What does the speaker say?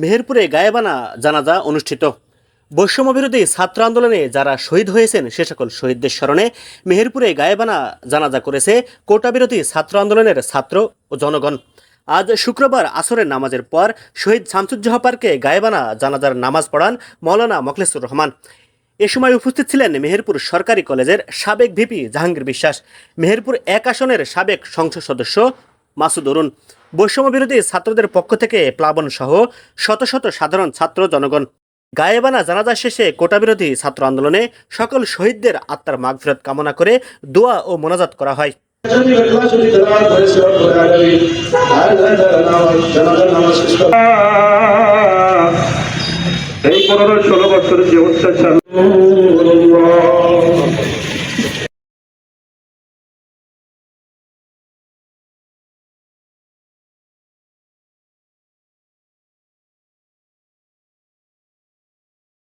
মেহেরপুরে গায়েবানা জানাজা অনুষ্ঠিত। বৈষম্য বিরোধী ছাত্র আন্দোলনে যারা শহীদ হয়েছেন, সে সকল শহীদদের স্মরণে মেহেরপুরে গায়েবানা জানাজা করেছে কোটা বিরোধী ছাত্র আন্দোলনের ছাত্র ও জনগণ। আজ শুক্রবার আসরের নামাজের পর শহীদ শামসুজ্জোহা পার্কে গায়েবানা জানাজার নামাজ পড়ান মৌলানা মখলেসুর রহমান। এ সময় উপস্থিত ছিলেন মেহেরপুর সরকারি কলেজের সাবেক ভিপি জাহাঙ্গীর বিশ্বাস। মেহেরপুর এক আসনের সাবেক সংসদ সদস্য মাসুদ অরুণ বৈষম্য বিরোধী ছাত্রদের পক্ষ থেকে প্লাবন সহ শত শত সাধারণ ছাত্র, জনগণ। গায়েবানা জানাজা শেষে কোটা বিরোধী ছাত্র আন্দোলনে সকল শহীদদের আত্মার মাগফিরত কামনা করে দোয়া ও মোনাজাত করা হয়। এই পনেরো ষোলো বছরের যে অত্যাচার